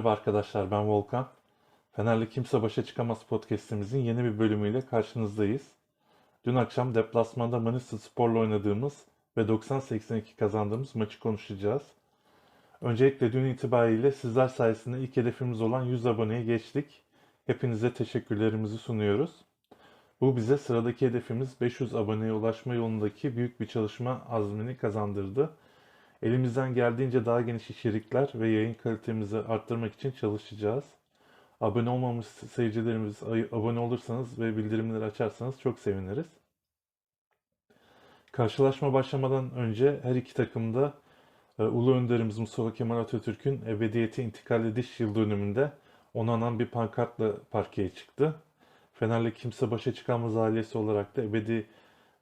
Merhaba arkadaşlar, ben Volkan. Fenerli Kimse Başa Çıkamaz podcastimizin yeni bir bölümüyle karşınızdayız. Dün akşam deplasmanda Manisa Spor'la oynadığımız ve 90-82 kazandığımız maçı konuşacağız. Öncelikle dün itibariyle sizler sayesinde ilk hedefimiz olan 100 aboneye geçtik. Hepinize teşekkürlerimizi sunuyoruz. Bu bize sıradaki hedefimiz 500 aboneye ulaşma yolundaki büyük bir çalışma azmini kazandırdı. Elimizden geldiğince daha geniş içerikler ve yayın kalitemizi arttırmak için çalışacağız. Abone olmamış seyircilerimiz abone olursanız ve bildirimleri açarsanız çok seviniriz. Karşılaşma başlamadan önce her iki takım da e, Ulu Önderimiz Mustafa Kemal Atatürk'ün ebediyete intikal ediş yıl dönümünde onanan bir pankartla parkeye çıktı. Fener'le kimse başa çıkamaz ailesi olarak da ebedi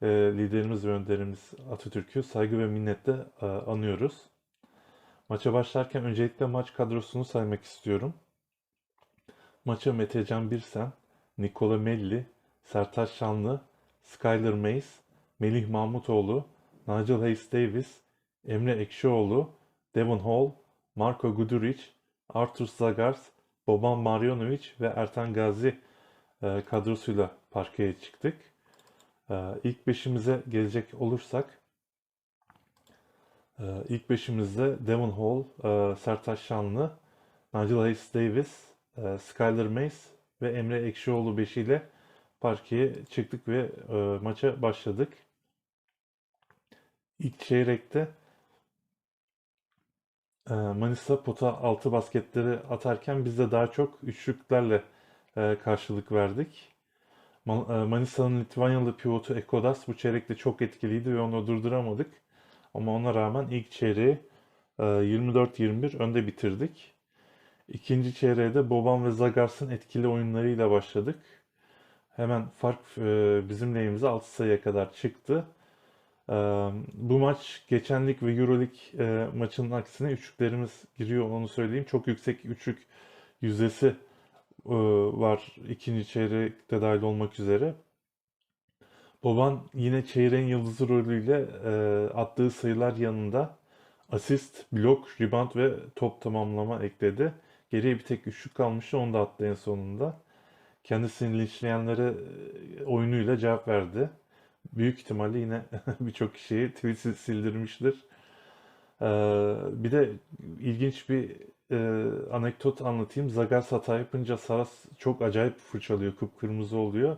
e, liderimiz ve önderimiz Atatürk'ü saygı ve minnetle e, anıyoruz. Maça başlarken öncelikle maç kadrosunu saymak istiyorum. Maça Metecan Birsen, Nikola Melli, Sertaç Şanlı, Skyler Mays, Melih Mahmutoğlu, Nigel Hayes Davis, Emre Ekşioğlu, Devon Hall, Marko Guduric, Artur Zagars, Boban Marjanovic ve Ertan Gazi e, kadrosuyla parkeye çıktık. Ee, İlk beşimize gelecek olursak e, ilk beşimizde Devon Hall, e, Sertaç Şanlı, Nigel Hayes Davis, e, Skyler Mays ve Emre Ekşioğlu beşiyle parkeye çıktık ve maça başladık. İlk çeyrekte Manisa pota altı basketleri atarken biz de daha çok üçlüklerle karşılık verdik. E, Manisa'nın Litvanyalı pivotu Ekodas bu çeyrekte çok etkiliydi ve onu durduramadık. Ama ona rağmen ilk çeyreği e, 24-21 önde bitirdik. İkinci çeyreğe de Boban ve Zagars'ın etkili oyunlarıyla başladık. Hemen fark e, bizim lehimize 6 sayıya kadar çıktı. E, Bu maç geçen lig ve Euroleague e, maçının aksine üçlüklerimiz giriyor onu söyleyeyim. Çok yüksek üçlük yüzdesi e, var ikinci çeyrekte dahil olmak üzere. Boban yine çeyreğin yıldızı rolüyle e, attığı sayılar yanında asist, blok, rebound ve top tamamlama ekledi. Geriye bir tek üçlük kalmıştı onu da attı en sonunda. Kendisini linçleyenlere e, oyunuyla cevap verdi. Büyük ihtimalle yine birçok kişiyi tweet sil- sildirmiştir. Ee, bir de ilginç bir e, anekdot anlatayım. Zagars hata yapınca Saras çok acayip fırçalıyor, kıpkırmızı oluyor.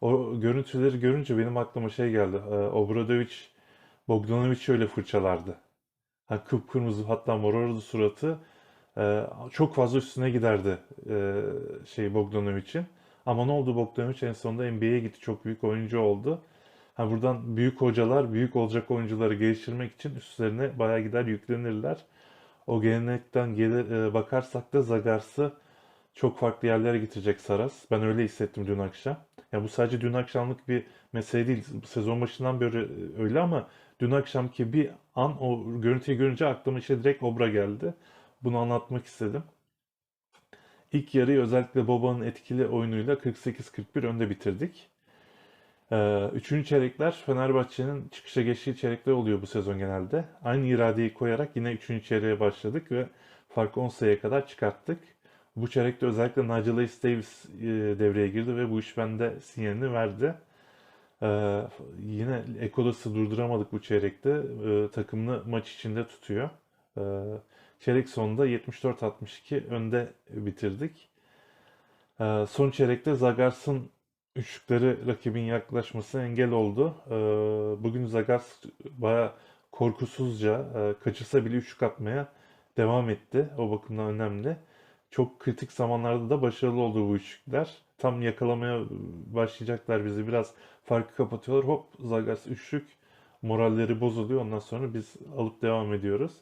O görüntüleri görünce benim aklıma şey geldi. Ee, Obradovic, Bogdanovic öyle fırçalardı. Ha, kıpkırmızı hatta morardı suratı. Ee, çok fazla üstüne giderdi e, şey Bogdanovic'in. Ama ne oldu Bogdanovic en sonunda NBA'ye gitti. Çok büyük oyuncu oldu. Ha, buradan büyük hocalar, büyük olacak oyuncuları geliştirmek için üstlerine bayağı gider yüklenirler. O gelenekten gelir, e, bakarsak da Zagars'ı çok farklı yerlere getirecek Saras. Ben öyle hissettim dün akşam. Ya bu sadece dün akşamlık bir mesele değil. Sezon başından beri e, öyle ama dün akşamki bir an o görüntüyü görünce aklıma işte direkt Obra geldi. Bunu anlatmak istedim. İlk yarıyı özellikle Boba'nın etkili oyunuyla 48-41 önde bitirdik. Ee, Üçüncü çeyrekler Fenerbahçe'nin çıkışa geçtiği çeyrekler oluyor bu sezon genelde. Aynı iradeyi koyarak yine üçüncü çeyreğe başladık ve farkı 10 sayıya kadar çıkarttık. Bu çeyrekte özellikle Nigel Hayes Davis e, devreye girdi ve bu iş bende sinyalini verdi. Ee, yine Ekodas'ı durduramadık bu çeyrekte. Ee, takımını maç içinde tutuyor. Ee, çeyrek sonunda 74-62 önde bitirdik. Son çeyrekte Zagars'ın üçlükleri rakibin yaklaşması engel oldu. Ee, bugün Zagars baya korkusuzca e, kaçırsa bile üçlük atmaya devam etti. O bakımdan önemli. Çok kritik zamanlarda da başarılı oldu bu üçlükler. Tam yakalamaya başlayacaklar bizi. Biraz farkı kapatıyorlar. Hop Zagars üçlük. Moralleri bozuluyor. Ondan sonra biz alıp devam ediyoruz.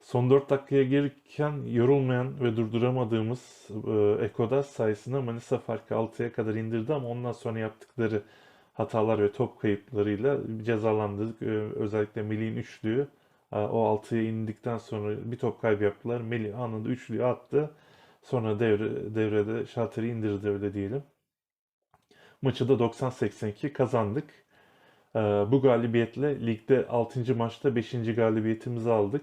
Son 4 dakikaya gelirken yorulmayan ve durduramadığımız e, Ekodas sayesinde Manisa farkı 6'ya kadar indirdi ama ondan sonra yaptıkları hatalar ve top kayıplarıyla cezalandırdık. E, özellikle Melih'in üçlüğü e, o 6'ya indikten sonra bir top kaybı yaptılar. Melih anında üçlüyü attı. Sonra devre, devrede şalteri indirdi öyle diyelim. Maçı da 90-82 kazandık. E, bu galibiyetle ligde 6. maçta 5. galibiyetimizi aldık.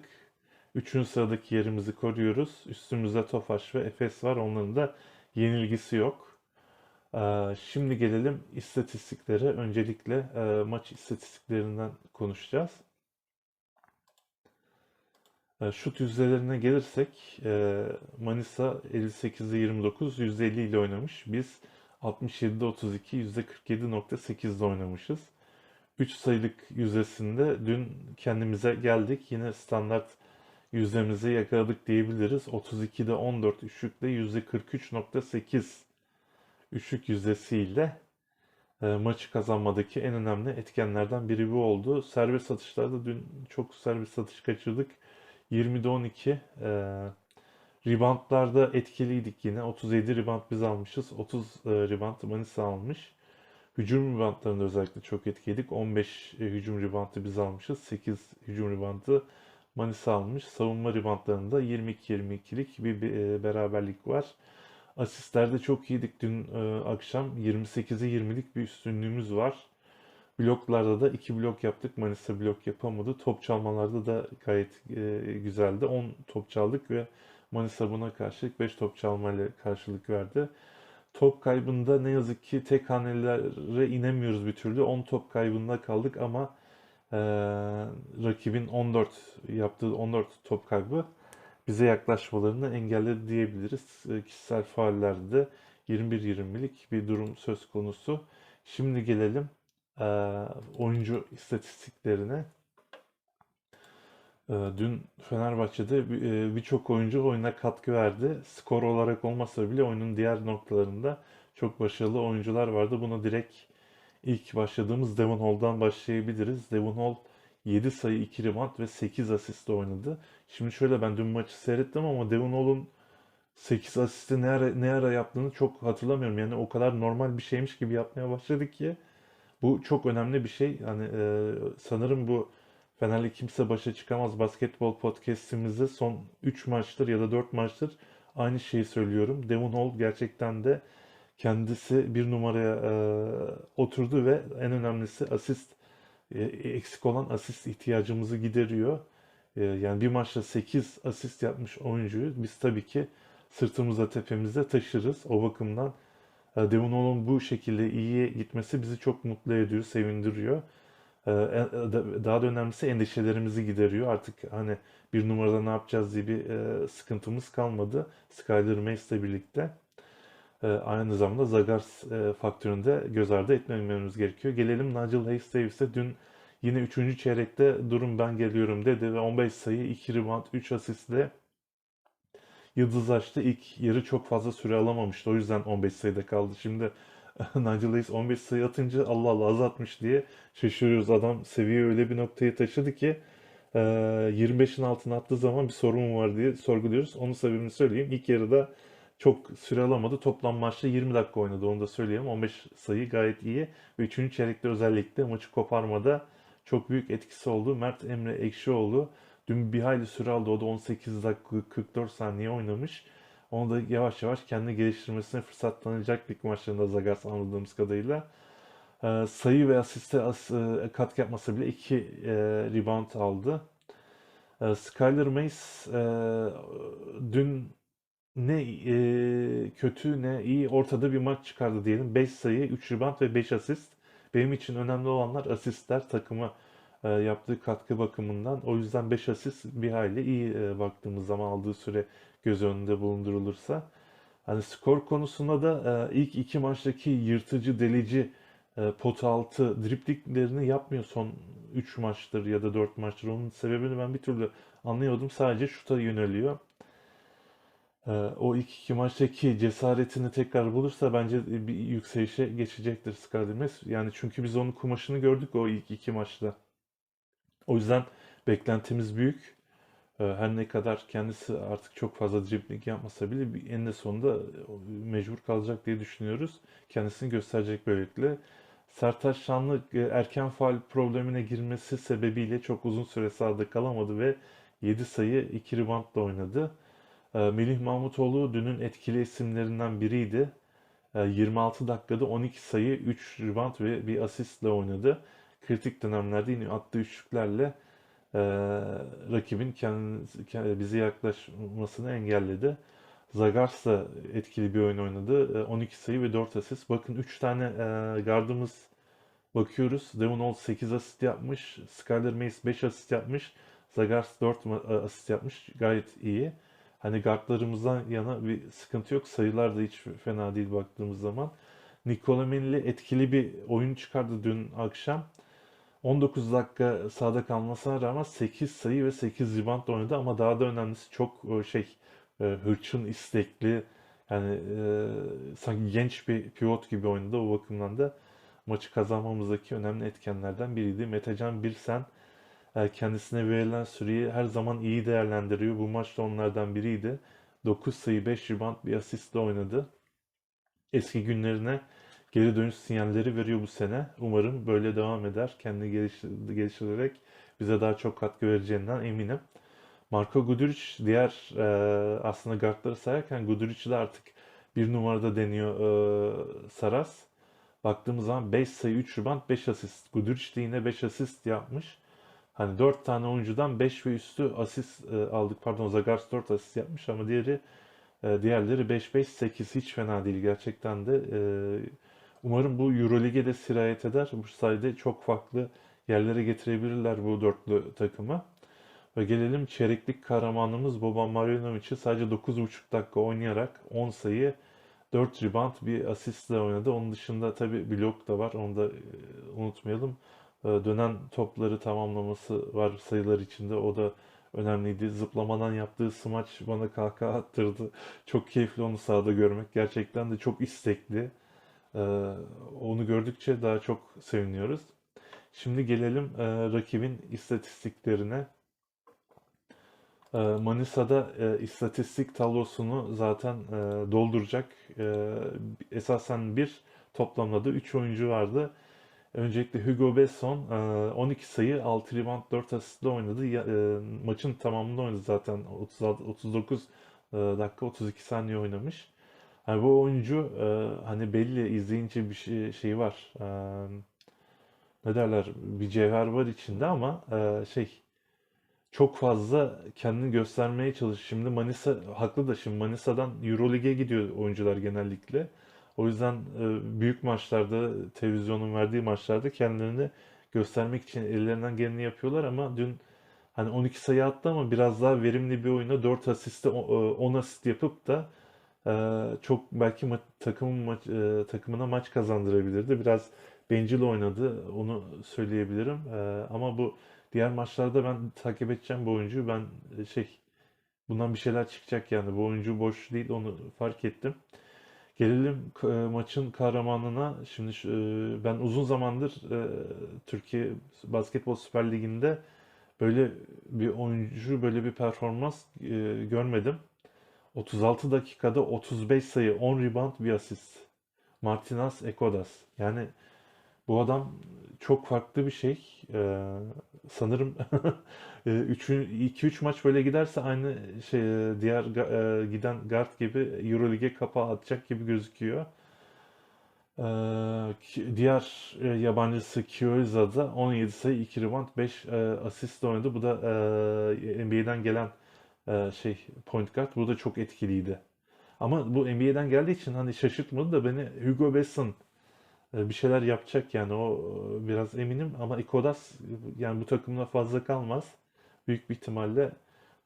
Üçüncü sıradaki yerimizi koruyoruz. Üstümüzde Tofaş ve Efes var. Onların da yenilgisi yok. Ee, Şimdi gelelim istatistiklere. Öncelikle e, maç istatistiklerinden konuşacağız. E, Şut yüzdelerine gelirsek e, Manisa 58'de 29, %50 ile oynamış. Biz 67'de 32, %47.8'de oynamışız. 3 sayılık yüzdesinde dün kendimize geldik. Yine standart yüzdemizi yakaladık diyebiliriz. 32'de 14 üçlükle %43.8 üçlük yüzdesiyle e, maçı etkenlerden biri bu oldu. Serbest atışlarda dün çok serbest atış kaçırdık. 20'de 12. E, reboundlarda etkiliydik yine. 37 rebound biz almışız. 30 e, rebound Manisa almış. Hücum reboundlarında özellikle çok etkiliydik. 15 e, hücum reboundı biz almışız. 8 hücum reboundı Manisa almış. Savunma reboundlarında 22-22'lik bir, bir e, beraberlik var. Asistlerde çok iyiydik dün e, akşam. 28'e 20'lik bir üstünlüğümüz var. Bloklarda da 2 blok yaptık. Manisa blok yapamadı. Top çalmalarda da gayet e, güzeldi. 10 top çaldık ve Manisa buna karşılık 5 top çalmayla karşılık verdi. Top kaybında ne yazık ki tek hanelere inemiyoruz bir türlü. 10 top kaybında kaldık ama e, rakibin 14 yaptığı 14 top kaybı bize yaklaşmalarını engelledi diyebiliriz. E, kişisel faallerde de 21-20'lik bir durum söz konusu. Şimdi gelelim e, oyuncu istatistiklerine. E, dün Fenerbahçe'de e, birçok oyuncu oyuna katkı verdi. Skor olarak olmasa bile oyunun diğer noktalarında çok başarılı oyuncular vardı. Buna direkt ilk başladığımız Devon Hall'dan başlayabiliriz. Devon Hall 7 sayı, 2 rebound ve 8 asistle oynadı. Şimdi şöyle ben dün maçı seyrettim ama Devon Hall'un 8 asisti ne ara, ne ara yaptığını çok hatırlamıyorum. Yani o kadar normal bir şeymiş gibi yapmaya başladı ki bu çok önemli bir şey. Hani e, sanırım bu Fenerli kimse başa çıkamaz basketbol podcast'imizde son 3 maçtır ya da 4 maçtır aynı şeyi söylüyorum. Devon Hall gerçekten de kendisi bir numaraya e, oturdu ve en önemlisi asist e, eksik olan asist ihtiyacımızı gideriyor. E, yani bir maçta 8 asist yapmış oyuncuyu biz tabii ki sırtımızda tepemizde taşırız. O bakımdan e, Devon bu şekilde iyi gitmesi bizi çok mutlu ediyor, sevindiriyor. E, e, daha da önemlisi endişelerimizi gideriyor. Artık hani bir numarada ne yapacağız diye bir e, sıkıntımız kalmadı. Skyler Mace'le birlikte. E, aynı zamanda Zagars e, faktörünü de göz ardı etmememiz gerekiyor. Gelelim Nigel Hayes Davis'e. Dün yine 3. çeyrekte durum ben geliyorum dedi ve 15 sayı, 2 rebound, 3 asistle yıldız açtı. İlk yarı çok fazla süre alamamıştı. O yüzden 15 sayıda kaldı. Şimdi Nigel Hayes 15 sayı atınca Allah Allah azaltmış diye şaşırıyoruz. Adam seviye öyle bir noktaya taşıdı ki 25'in altına attığı zaman bir sorun var diye sorguluyoruz. Onun sebebini söyleyeyim. İlk yarıda çok süre alamadı. Toplam maçta 20 dakika oynadı. Onu da söyleyeyim. 15 sayı gayet iyi. Ve 3. çeyrekte özellikle maçı koparmada çok büyük etkisi oldu. Mert Emre Ekşioğlu dün bir hayli süre aldı. O da 18 dakika 44 saniye oynamış. Onu da yavaş yavaş kendi geliştirmesine fırsat tanıyacak lig maçlarında Zagas anladığımız kadarıyla. Ee, sayı ve asiste as, e, katkı yapmasa bile 2 e, rebound aldı. E, Skyler Mace e, dün ne e, kötü ne iyi ortada bir maç çıkardı diyelim. 5 sayı, 3 rebound ve 5 asist. Benim için önemli olanlar asistler takıma e, yaptığı katkı bakımından. O yüzden 5 asist bir hayli iyi e, baktığımız zaman aldığı süre göz önünde bulundurulursa. Hani skor konusunda da e, ilk iki maçtaki yırtıcı, delici e, pot altı driplinglerini yapmıyor son 3 maçtır ya da 4 maçtır. Onun sebebini ben bir türlü anlayamadım. Sadece şuta yöneliyor. E, o ilk iki maçtaki cesaretini tekrar bulursa bence bir yükselişe geçecektir Skadimez. Yani çünkü biz onun kumaşını gördük o ilk iki maçta. O yüzden beklentimiz büyük. E, her ne kadar kendisi artık çok fazla dribbling yapmasa bile eninde sonunda mecbur kalacak diye düşünüyoruz. Kendisini gösterecek böylelikle. Sertaç Şanlı e, erken faal problemine girmesi sebebiyle çok uzun süre sahada kalamadı ve 7 sayı 2 reboundla oynadı. E, Melih Mahmutoğlu dünün etkili isimlerinden biriydi. 26 dakikada 12 sayı, 3 rebound ve bir asistle oynadı. Kritik dönemlerde yine attığı üçlüklerle e, rakibin kendisi, ke- bize yaklaşmasını engelledi. Zagars etkili bir oyun oynadı. E, 12 sayı ve 4 asist. Bakın 3 tane gardımız bakıyoruz. Devon Hall 8 asist yapmış. Skyler Mace 5 asist yapmış. Zagars 4 ma- e, asist yapmış. Gayet iyi. Hani guardlarımızdan yana bir sıkıntı yok. Sayılar da hiç fena değil baktığımız zaman. Nikola Melli etkili bir oyun çıkardı dün akşam. 19 dakika sahada kalmasına rağmen 8 sayı ve 8 rebound oynadı ama daha da önemlisi çok e, şey e, hırçın, istekli yani e, sanki genç bir pivot gibi oynadı. O bakımdan da maçı kazanmamızdaki önemli etkenlerden biriydi. Metecan Birsen kendisine verilen süreyi her zaman iyi değerlendiriyor. Bu maç da onlardan biriydi. 9 sayı, 5 rebound, bir asistle oynadı. Eski günlerine geri dönüş sinyalleri veriyor bu sene. Umarım böyle devam eder. Kendini geliştir- geliştirerek bize daha çok katkı vereceğinden eminim. Marko Guduric diğer e, aslında guardları sayarken Guduric de artık bir numarada deniyor e, Saras. Baktığımız zaman 5 sayı 3 rebound 5 asist. Guduric de yine 5 asist yapmış. Hani 4 tane oyuncudan 5 ve üstü asist e, aldık. Pardon Zagars 4 asist yapmış ama diğeri e, diğerleri 5-5-8 hiç fena değil gerçekten de. E, umarım bu Euroleague'e de sirayet eder. Bu sayede çok farklı yerlere getirebilirler bu dörtlü takımı. Ve gelelim çeyreklik kahramanımız Boban Marjanovic'i sadece 9,5 dakika oynayarak 10 sayı 4 rebound bir asistle oynadı. Onun dışında tabii blok da var. Onu da e, unutmayalım. E, Dönen topları tamamlaması var sayılar içinde. O da önemliydi. Zıplamadan yaptığı smaç bana kahkaha attırdı. Çok keyifli onu sahada görmek. Gerçekten de çok istekli. E, Onu gördükçe daha çok seviniyoruz. Şimdi gelelim e, rakibin istatistiklerine. E, Manisa'da e, istatistik tablosunu zaten e, dolduracak. Esasen bir toplamda da 3 oyuncu vardı. Öncelikle Hugo Besson e, 12 sayı, 6 rebound, 4 asistle oynadı. E, maçın tamamında oynadı zaten. 36, 39 e, dakika 32 saniye oynamış. Yani bu oyuncu e, hani belli izleyince bir şey, şey var. E, ne derler? Bir cevher var içinde ama e, şey çok fazla kendini göstermeye çalışıyor. Şimdi Manisa haklı da şimdi Manisa'dan Euroleague'e gidiyor oyuncular genellikle. O yüzden e, büyük maçlarda, televizyonun verdiği maçlarda kendilerini göstermek için ellerinden geleni yapıyorlar ama dün hani 12 sayı attı ama biraz daha verimli bir oyuna 4 asiste o- e, 10 asist yapıp da e, çok belki ma takımın maç, takımına maç kazandırabilirdi. Biraz bencil oynadı, onu söyleyebilirim. Ama bu Diğer maçlarda ben takip edeceğim bu oyuncuyu. Ben şey bundan bir şeyler çıkacak yani. Bu oyuncu boş değil onu fark ettim. Gelelim e, maçın kahramanına. Şimdi e, ben uzun zamandır e, Türkiye Basketbol Süper Ligi'nde böyle bir oyuncu böyle bir performans görmedim. 36 dakikada 35 sayı, 10 rebound, bir asist. Martinas Ekodas. Yani bu adam çok farklı bir şey. Ee, sanırım 2-3 maç böyle giderse aynı şey diğer ga- e, giden guard gibi Euroleague'e kapağı atacak gibi gözüküyor. Ee, diğer e, yabancısı Chiesa da 17 sayı, 2 rebound, 5 e, asist oynadı. Bu da e, NBA'den gelen e, şey point guard. Bu da çok etkiliydi. Ama bu NBA'den geldiği için hani şaşırtmadı da beni Hugo Besson e, bir şeyler yapacak yani o e, biraz eminim ama Ikodas e, yani bu takımda fazla kalmaz. Büyük bir ihtimalle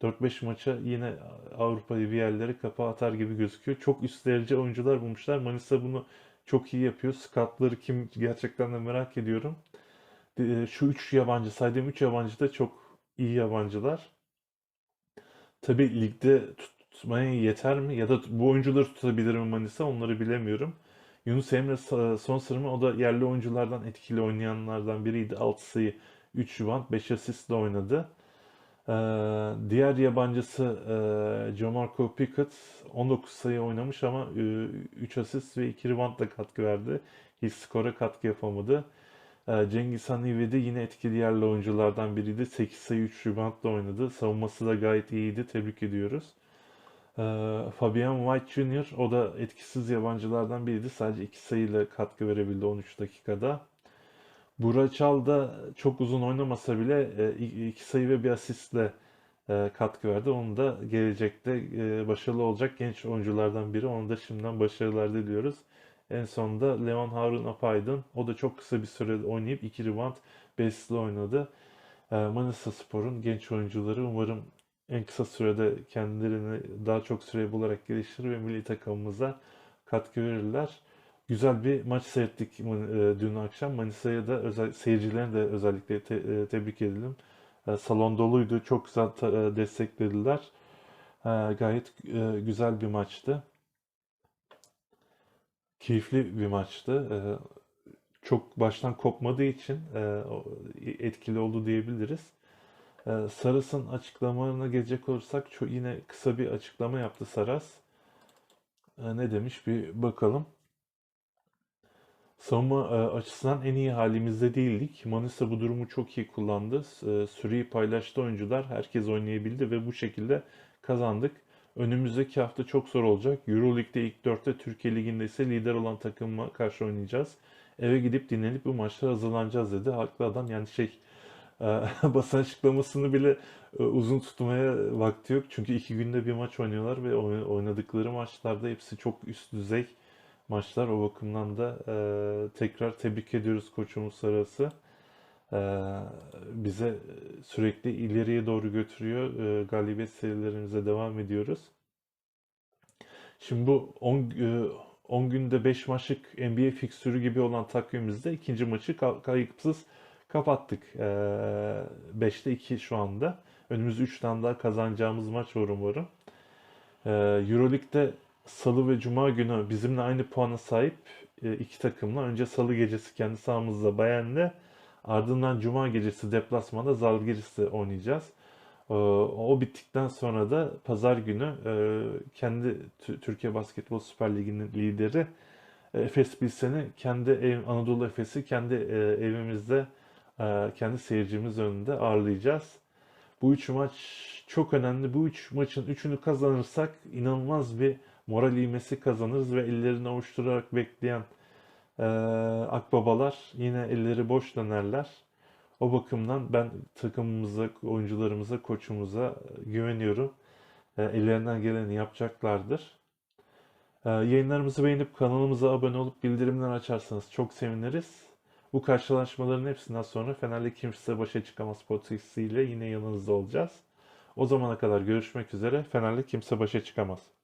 4-5 maça yine Avrupa'yı bir yerlere kapağı atar gibi gözüküyor. Çok üst derece oyuncular bulmuşlar. Manisa bunu çok iyi yapıyor. Scoutları kim gerçekten de merak ediyorum. E, Şu 3 yabancı, saydığım 3 yabancı da çok iyi yabancılar. Tabii ligde tutmaya yeter mi? Ya da bu oyuncuları tutabilir mi Manisa? Onları bilemiyorum. Yunus Emre son sırma o da yerli oyunculardan etkili oynayanlardan biriydi. 6 sayı, 3 rebound, 5 asistle oynadı. Ee, diğer yabancısı e, Jamarco Pickett 19 sayı oynamış ama e, 3 asist ve 2 reboundla katkı verdi. Hiç skora katkı yapamadı. Ee, Cengiz Han İvedi yine etkili yerli oyunculardan biriydi. 8 sayı 3 reboundla oynadı. Savunması da gayet iyiydi. Tebrik ediyoruz. Ee, Fabian White Jr. o da etkisiz yabancılardan biriydi. Sadece 2 sayıyla katkı verebildi 13 dakikada. Burak Çal da çok uzun oynamasa bile e, i- iki sayı ve bir asistle e, katkı verdi. Onu da gelecekte e, başarılı olacak genç oyunculardan biri. Onu da şimdiden başarılar diliyoruz. En sonunda Leon Harun Apaydın. O da çok kısa bir süre oynayıp 2 rebound, 5 asistle oynadı. E, Manisa Spor'un genç oyuncuları umarım en kısa sürede kendilerini daha çok süre bularak geliştirir ve milli takımımıza katkı verirler. Güzel bir maç seyrettik e, dün akşam. Manisa'ya da özel seyircilerini de özellikle te- e, tebrik edelim. E, Salon doluydu. Çok güzel desteklediler. Gayet güzel bir maçtı. Keyifli bir maçtı. Çok baştan kopmadığı için etkili oldu diyebiliriz. E, Saras'ın açıklamalarına gelecek olursak çok yine kısa bir açıklama yaptı Saras. E, Ne demiş bir bakalım. Savunma e, açısından en iyi halimizde değildik. Manisa bu durumu çok iyi kullandı. E, Süreyi paylaştı oyuncular. Herkes oynayabildi ve bu şekilde kazandık. Önümüzdeki hafta çok zor olacak. Euroleague'de ilk dörtte, Türkiye Ligi'nde ise lider olan takıma karşı oynayacağız. Eve gidip dinlenip bu maçlara hazırlanacağız dedi. Haklı adam yani şey basın açıklamasını bile e, uzun tutmaya vakti yok. Çünkü iki günde bir maç oynuyorlar ve oy- oynadıkları maçlarda hepsi çok üst düzey maçlar. O bakımdan da e, tekrar tebrik ediyoruz koçumuz Saras'ı. E, bize sürekli ileriye doğru götürüyor. Galibiyet serilerimize devam ediyoruz. Şimdi bu 10 e, 10 günde 5 maçlık NBA fikstürü gibi olan takvimimizde ikinci maçı ka- kayıpsız kapattık. E, 5'te 2 şu anda. Önümüzde 3 tane daha kazanacağımız maç var umarım. Ee, Euroleague'de Salı ve Cuma günü bizimle aynı puana sahip e, iki takımla önce Salı gecesi kendi sahamızda Bayern'le ardından Cuma gecesi deplasmanda Zalgiris'te oynayacağız. Ee, O bittikten sonra da Pazar günü e, kendi Tü- Türkiye Basketbol Süper Ligi'nin lideri Efes Pilsen'i kendi ev, Anadolu Efes'i kendi e, evimizde kendi seyircimiz önünde ağırlayacağız. Bu üç maç çok önemli. Bu üç maçın üçünü kazanırsak inanılmaz bir moral ivmesi kazanırız ve ellerini ovuşturarak bekleyen eee, akbabalar yine elleri boş dönerler. O bakımdan ben takımımıza, oyuncularımıza, koçumuza güveniyorum. E, ellerinden geleni yapacaklardır. E, yayınlarımızı beğenip kanalımıza abone olup bildirimler açarsanız çok seviniriz. Bu karşılaşmaların hepsinden sonra Fener'le kimse başa çıkamaz ile yine yanınızda olacağız. O zamana kadar görüşmek üzere. Fener'le kimse başa çıkamaz.